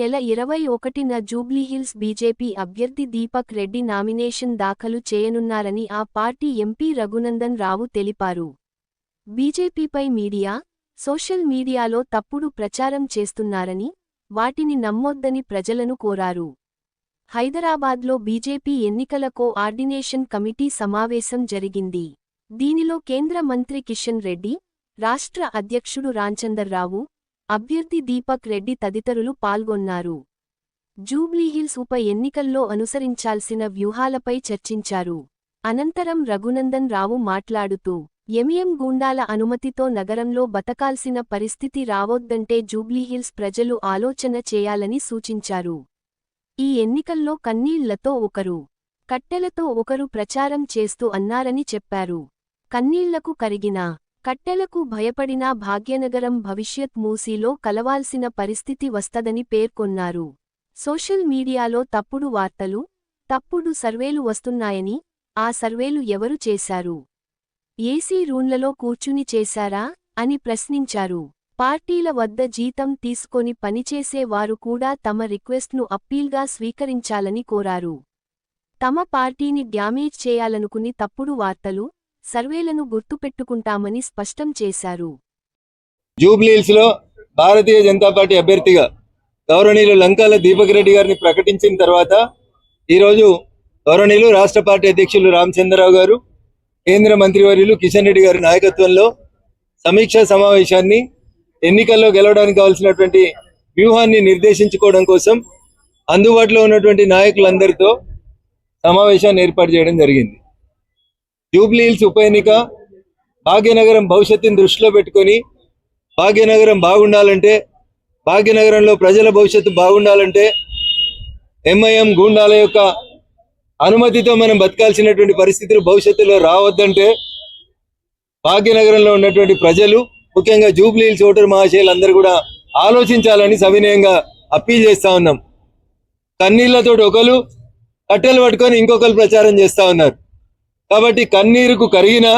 నెల ఇరవై ఒకటిన జూబ్లీహిల్స్ బీజేపీ అభ్యర్థి దీపక్ రెడ్డి నామినేషన్ దాఖలు చేయనున్నారని ఆ పార్టీ ఎంపీ రఘునందన్ రావు తెలిపారు. బీజేపీపై మీడియా సోషల్ మీడియాలో తప్పుడు ప్రచారం చేస్తున్నారని వాటిని నమ్మొద్దని ప్రజలను కోరారు. హైదరాబాద్లో బీజేపీ ఎన్నికల కోఆర్డినేషన్ కమిటీ సమావేశం జరిగింది. దీనిలో కేంద్ర మంత్రి కిషన్ రెడ్డి రాష్ట్ర అధ్యక్షుడు రాంచందర్రావు అభ్యర్థి దీపక్ రెడ్డి తదితరులు పాల్గొన్నారు. జూబ్లీహిల్స్ ఉప ఎన్నికల్లో అనుసరించాల్సిన వ్యూహాలపై చర్చించారు. అనంతరం రఘునందన్ రావు మాట్లాడుతూ ఎంఎం గూండాల అనుమతితో నగరంలో బతకాల్సిన పరిస్థితి రావొద్దంటే జూబ్లీహిల్స్ ప్రజలు ఆలోచన చేయాలని సూచించారు. ఈ ఎన్నికల్లో కన్నీళ్ళతో ఒకరు కట్టెలతో ఒకరు ప్రచారం చేస్తూ అన్నారని చెప్పారు. కన్నీళ్ళకు కరిగినా కట్టెలకు భయపడినా భాగ్యనగరం భవిష్యత్ మూసీలో కలవాల్సిన పరిస్థితి వస్తదని పేర్కొన్నారు. సోషల్ మీడియాలో తప్పుడు వార్తలు తప్పుడు సర్వేలు వస్తున్నాయని ఆ సర్వేలు ఎవరు చేశారు? ఏసీ రూన్లలో కూర్చుని చేశారా అని ప్రశ్నించారు. పార్టీల వద్ద జీతం తీసుకొని పనిచేసే వారు కూడా తమ రిక్వెస్ట్ను అప్పీల్గా స్వీకరించాలని కోరారు. తమ పార్టీని డ్యామేజ్ చేయాలనుకుని తప్పుడు వార్తలు సర్వేలను గుర్తుపెట్టుకుంటామని స్పష్టం చేశారు. జూబ్లీహిల్స్లో భారతీయ జనతా పార్టీ అభ్యర్థిగా గౌరవనీయులు లంకాల దీపక్ రెడ్డి గారిని ప్రకటించిన తర్వాత ఈరోజు గౌరవనీయులు రాష్ట్ర పార్టీ అధ్యక్షులు రామచంద్రరావు గారు కేంద్ర మంత్రివర్యులు కిషన్ రెడ్డి గారి నాయకత్వంలో సమీక్షా సమావేశాన్ని ఎన్నికల్లో గెలవడానికి కావాల్సినటువంటి వ్యూహాన్ని నిర్దేశించుకోవడం కోసం అందుబాటులో ఉన్నటువంటి నాయకులందరితో సమావేశాన్ని ఏర్పాటు చేయడం జరిగింది. జూబ్లీ హిల్స్ ఉప ఎన్నిక భాగ్యనగరం భవిష్యత్తుని దృష్టిలో పెట్టుకొని భాగ్యనగరం బాగుండాలంటే భాగ్యనగరంలో ప్రజల భవిష్యత్తు బాగుండాలంటే ఎంఐఎం గూండాల యొక్క అనుమతితో మనం బతకాల్సినటువంటి పరిస్థితులు భవిష్యత్తులో రావద్దంటే భాగ్యనగరంలో ఉన్నటువంటి ప్రజలు ముఖ్యంగా జూబ్లీ హిల్స్ ఓటర్ మహాశయులందరూ కూడా ఆలోచించాలని సవినయంగా అప్పీల్ చేస్తా ఉన్నాం. కన్నీళ్ళతోటి ఒకరు కట్టెలు పట్టుకొని ఇంకొకరు ప్రచారం చేస్తా ఉన్నారు. కాబట్టి కన్నీరుకు కరిగిన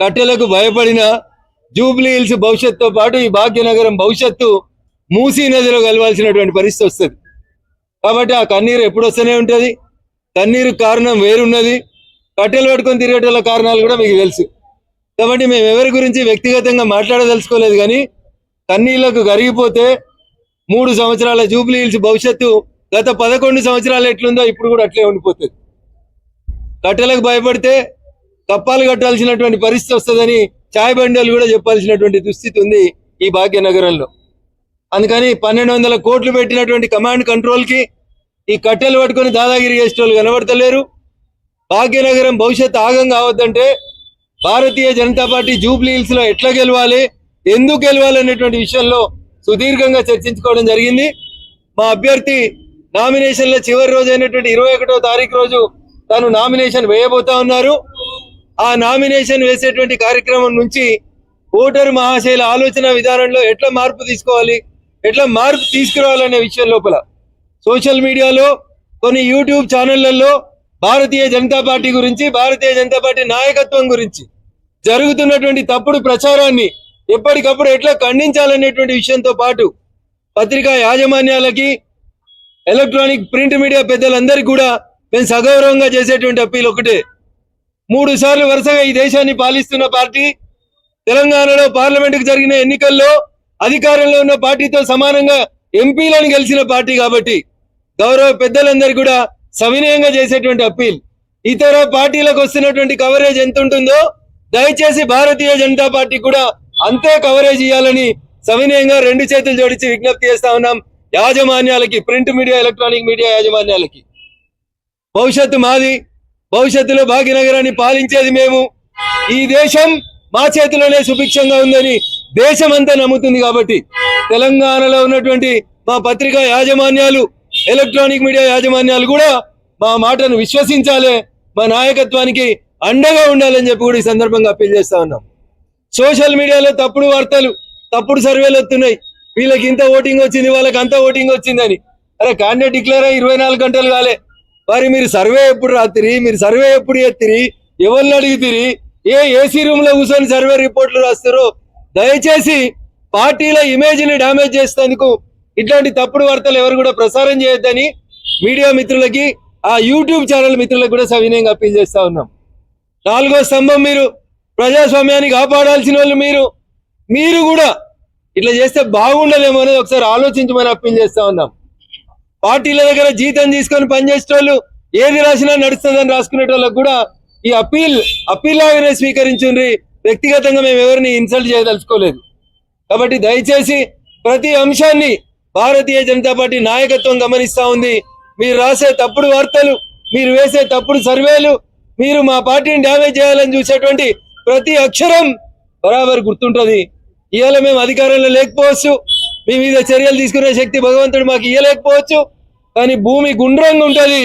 కట్టెలకు భయపడిన జూబ్లీ హిల్స్ భవిష్యత్తుతో పాటు ఈ భాగ్యనగరం భవిష్యత్తు మూసీ నదిలో కలవాల్సినటువంటి పరిస్థితి వస్తుంది. కాబట్టి ఆ కన్నీరు ఎప్పుడు వస్తూనే ఉంటుంది. కన్నీరు కారణం వేరున్నది. కట్టెలు పట్టుకొని తిరిగేటోళ్ళ కారణాలు కూడా మీకు తెలుసు. కాబట్టి మేము ఎవరి గురించి వ్యక్తిగతంగా మాట్లాడదలుచుకోలేదు కానీ కన్నీళ్ళకు కరిగిపోతే మూడు సంవత్సరాల జూబ్లీ హిల్స్ భవిష్యత్తు గత పదకొండు సంవత్సరాలు ఎట్లుందో ఇప్పుడు కూడా అట్లే ఉండిపోతుంది. కట్టెలకు భయపడితే కప్పాలు కట్టాల్సినటువంటి పరిస్థితి వస్తుందని చాయ్ బండలు కూడా చెప్పాల్సినటువంటి దుస్థితి ఉంది ఈ భాగ్యనగరంలో. అందుకని పన్నెండు వందల కోట్లు పెట్టినటువంటి కమాండ్ కంట్రోల్కి ఈ కట్టెలు పట్టుకొని దాదాగిరి చేసిన వాళ్ళు కనబడతలేరు. భాగ్యనగరం భవిష్యత్ ఆగం కావద్దంటే భారతీయ జనతా పార్టీ జూబ్లీ హిల్స్లో ఎట్లా గెలవాలి ఎందుకు గెలవాలి అనేటువంటి విషయంలో సుదీర్ఘంగా చర్చించుకోవడం జరిగింది. మా అభ్యర్థి నామినేషన్ల చివరి రోజు అయినటువంటి ఇరవై ఒకటో తారీఖు రోజు తాను నామినేషన్ వేయబోతా ఉన్నారు. ఆ నామినేషన్ వేసేటువంటి కార్యక్రమం నుంచి ఓటరు మహాశైల ఆలోచన విధానంలో ఎట్లా మార్పు తీసుకోవాలి ఎట్లా మార్పు తీసుకురావాలనే విషయం లోపల సోషల్ మీడియాలో కొన్ని యూట్యూబ్ ఛానళ్ళలో భారతీయ జనతా పార్టీ గురించి భారతీయ జనతా పార్టీ నాయకత్వం గురించి జరుగుతున్నటువంటి తప్పుడు ప్రచారాన్ని ఎప్పటికప్పుడు ఎట్లా ఖండించాలనేటువంటి విషయంతో పాటు పత్రికా యాజమాన్యాలకి ఎలక్ట్రానిక్ ప్రింట్ మీడియా పెద్దలందరికీ కూడా మేము సగౌరవంగా చేసేటువంటి అప్పీల్ ఒకటే. మూడు సార్లు వరుసగా ఈ దేశాన్ని పాలిస్తున్న పార్టీ తెలంగాణలో పార్లమెంటుకు జరిగిన ఎన్నికల్లో అధికారంలో ఉన్న పార్టీతో సమానంగా ఎంపీలను గెలిచిన పార్టీ కాబట్టి గౌరవ పెద్దలందరూ కూడా సవినయంగా చేసేటువంటి అప్పీల్. ఇతర పార్టీలకు వస్తున్నటువంటి కవరేజ్ ఎంత ఉంటుందో దయచేసి భారతీయ జనతా పార్టీ కూడా అంతే కవరేజ్ ఇవ్వాలని సవినయంగా రెండు చేతులు జోడించి విజ్ఞప్తి చేస్తా ఉన్నాం. యాజమాన్యాలకి ప్రింట్ మీడియా ఎలక్ట్రానిక్ మీడియా యాజమాన్యాలకి. భవిష్యత్తు మాది. భవిష్యత్తులో భాగ్యనగరాన్ని పాలించేది మేము. ఈ దేశం మా చేతిలోనే సుభిక్షంగా ఉందని దేశం అంతా నమ్ముతుంది కాబట్టి తెలంగాణలో ఉన్నటువంటి మా పత్రికా యాజమాన్యాలు ఎలక్ట్రానిక్ మీడియా యాజమాన్యాలు కూడా మా మాటను విశ్వసించాలి మా నాయకత్వానికి అండగా ఉండాలని చెప్పి కూడా ఈ సందర్భంగా అప్పీల్ చేస్తా ఉన్నాం. సోషల్ మీడియాలో తప్పుడు వార్తలు తప్పుడు సర్వేలు వస్తున్నాయి. వీళ్ళకి ఇంత ఓటింగ్ వచ్చింది వాళ్ళకి అంత ఓటింగ్ వచ్చిందని. అరే క్యాండిడేట్ డిక్లేర్ అయ్యి ఇరవై నాలుగు గంటలు కాలే. మరి మీరు సర్వే ఎప్పుడు రాత్రి? మీరు సర్వే ఎప్పుడు ఎత్తిరి? ఎవరిని అడిగితిరి? ఏ ఏసీ రూమ్లో కూర్చొని సర్వే రిపోర్ట్లు రాస్తారో? దయచేసి పార్టీల ఇమేజ్ని డామేజ్ చేసేందుకు ఇట్లాంటి తప్పుడు వార్తలు ఎవరు కూడా ప్రసారం చేయొద్దని మీడియా మిత్రులకి ఆ యూట్యూబ్ ఛానల్ మిత్రులకు కూడా సవినయంగా అప్పీల్ చేస్తా ఉన్నాం. నాలుగో స్తంభం మీరు ప్రజాస్వామ్యాన్ని కాపాడాల్సిన వాళ్ళు మీరు. మీరు కూడా ఇట్లా చేస్తే బాగుండలేమో అనేది ఒకసారి ఆలోచించమని అప్పీల్ చేస్తా ఉన్నాం. పార్టీల దగ్గర జీతం తీసుకొని పనిచేసే వాళ్ళు ఏది రాసినా నడుస్తుందని రాసుకునే వాళ్ళకు కూడా ఈ అప్పీల్ అప్పీల్ లాగానే స్వీకరించుండ్రి. వ్యక్తిగతంగా మేము ఎవరిని ఇన్సల్ట్ చేయదలుచుకోలేదు. కాబట్టి దయచేసి ప్రతి అంశాన్ని భారతీయ జనతా పార్టీ నాయకత్వం గమనిస్తా ఉంది. మీరు రాసే తప్పుడు వార్తలు మీరు వేసే తప్పుడు సర్వేలు మీరు మా పార్టీని డ్యామేజ్ చేయాలని చూసేటువంటి ప్రతి అక్షరం బరాబర్ గుర్తుంటుంది. ఇవాళ మేము అధికారంలో లేకపోవచ్చు. మీ మీద చర్యలు తీసుకునే శక్తి భగవంతుడు మాకు ఇవ్వలేకపోవచ్చు కానీ భూమి గుండ్రంగా ఉంటుంది.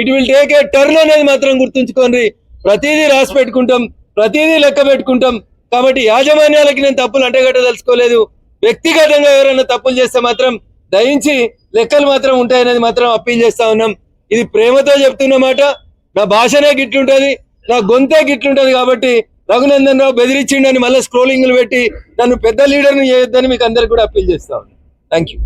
It will take a turn అనేది మాత్రం గుర్తుంచుకోండి. ప్రతిదీ రాసి పెట్టుకుంటాం ప్రతిదీ లెక్క పెట్టుకుంటాం. కాబట్టి యాజమాన్యాలకి నేను తప్పులు అంటగట్టదలుచుకోలేదు. వ్యక్తిగతంగా ఎవరైనా తప్పులు చేస్తే మాత్రం దయించి లెక్కలు మాత్రం ఉంటాయనేది మాత్రం అప్పీల్ చేస్తా ఉన్నాం. ఇది ప్రేమతో చెప్తున్నమాట నా భాషనే గిట్లుంటుంది నా గొంతే గిట్లుంటుంది కాబట్టి రఘునందన్ రావు బెదిరించిండని మళ్ళీ స్క్రోలింగ్లు పెట్టి నన్ను పెద్ద లీడర్ని చేయొద్దని మీకు అందరికి కూడా అప్పీల్ చేస్తా ఉన్నాను థ్యాంక్ యూ